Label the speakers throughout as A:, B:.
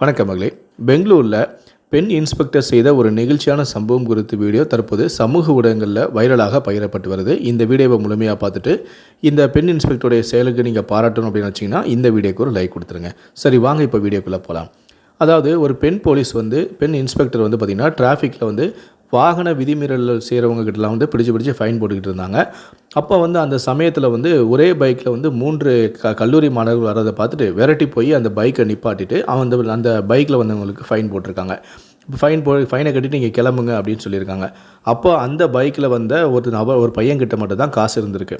A: வணக்கம் மகளே. பெங்களூரில் பெண் இன்ஸ்பெக்டர் செய்த ஒரு நெகிழ்ச்சியான சம்பவம் குறித்து வீடியோ தற்போது சமூக ஊடகங்களில் வைரலாக பகிரப்பட்டு வருது. இந்த வீடியோவை முழுமையாக பார்த்துட்டு இந்த பெண் இன்ஸ்பெக்டருடைய செயலுக்கு நீங்கள் பாராட்டணும் அப்படின்னு வச்சிங்கன்னா இந்த வீடியோக்கு ஒரு லைக் கொடுத்துருங்க. சரி வாங்க இப்போ வீடியோக்குள்ளே போகலாம் அதாவது ஒரு பெண் போலீஸ் வந்து பெண் இன்ஸ்பெக்டர் வந்து பார்த்திங்கன்னா டிராஃபிக்கில் வந்து வாகன விதிமீறல் செய்கிறவங்க கிட்டலாம் வந்து பிடிச்சு பிடிச்சி ஃபைன் போட்டுக்கிட்டு இருந்தாங்க. அப்போ வந்து அந்த சமயத்தில் வந்து ஒரே பைக்கில் வந்து மூன்று க கல்லூரி மாணவர்கள் வர்றதை பார்த்துட்டு விரட்டி போய் அந்த பைக்கை நிப்பாட்டிட்டு அவன் அந்த அந்த பைக்கில் வந்தவங்களுக்கு ஃபைன் போட்டிருக்காங்க. இப்போ ஃபைன் போ ஃபைனை கட்டிட்டு நீங்கள் கிளம்புங்க அப்படின்னு சொல்லியிருக்காங்க. அப்போ அந்த பைக்கில் வந்த ஒரு நபர் ஒரு பையன்கிட்ட மட்டும் தான் காசு இருந்திருக்கு.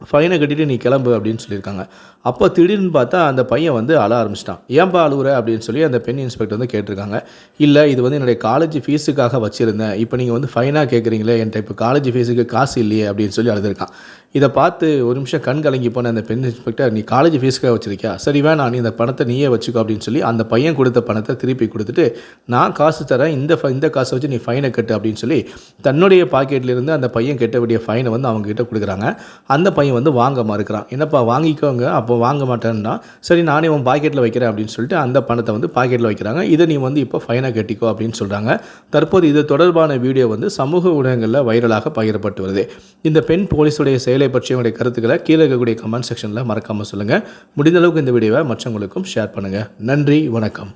A: ஃபைனை கட்டிட்டு நீ கிளம்பு அப்படின்னு சொல்லியிருக்காங்க. அப்போ திடீர்னு பார்த்தா அந்த பையன் வந்து அழ ஆரம்பிச்சிட்டான். ஏன்பா அழுகுற அப்படின்னு சொல்லி அந்த பெண் இன்ஸ்பெக்டர் வந்து கேட்டிருக்காங்க. இல்லை இது வந்து என்னுடைய காலேஜ் ஃபீஸுக்காக வச்சுருந்தேன். இப்போ நீங்கள் வந்து ஃபைனாக கேட்குறீங்களே என்கிட்ட இப்போ காலேஜ் ஃபீஸுக்கு காசு இல்லையே அப்படின்னு சொல்லி அழுதுருக்கான். இதை பார்த்து ஒரு நிமிஷம் கண் கலங்கி போன அந்த பெண் இன்ஸ்பெக்டர் நீ காலேஜ் ஃபீஸுக்காக வச்சுருக்கியா? சரி வேணாம் நீ இந்த பணத்தை நீயே வச்சுக்கோ அப்படின்னு சொல்லி அந்த பையன் கொடுத்த பணத்தை திருப்பி கொடுத்துட்டு நான் காசு தரேன் இந்த ஃப- இந்த காசை வச்சு நீ ஃபைனை கட்டு அப்படின்னு சொல்லி தன்னுடைய பாக்கெட்லேருந்து அந்த பையன் கெட்ட வேண்டிய ஃபைனை வந்து அவங்ககிட்ட கொடுக்குறாங்க. அந்த பையன் வந்து வாங்க மறுக்கிறான். என்னப்பா வாங்கிக்கோங்க. அப்போ வாங்க மாட்டேன்னா சரி நானே உன் பாக்கெட்டில் வைக்கிறேன் அப்படின்னு சொல்லிட்டு அந்த பணத்தை வந்து பாக்கெட்டில் வைக்கிறாங்க. இதை நீ வந்து இப்போ ஃபைனாக கட்டிக்கோ அப்படின்னு சொல்கிறாங்க தற்போது இது தொடர்பான வீடியோ வந்து சமூக ஊடகங்களில் வைரலாக பகிரப்பட்டு வருது. இந்த பெண் போலீஸுடைய செயலை பற்றிய உங்களுடைய கருத்துக்களை கீழே இருக்கக்கூடிய கமெண்ட் செக்ஷனில் மறக்காமல் சொல்லுங்கள் முடிந்த அளவுக்கு இந்த வீடியோவை மற்றவங்களுக்கும் ஷேர் பண்ணுங்கள் நன்றி வணக்கம்.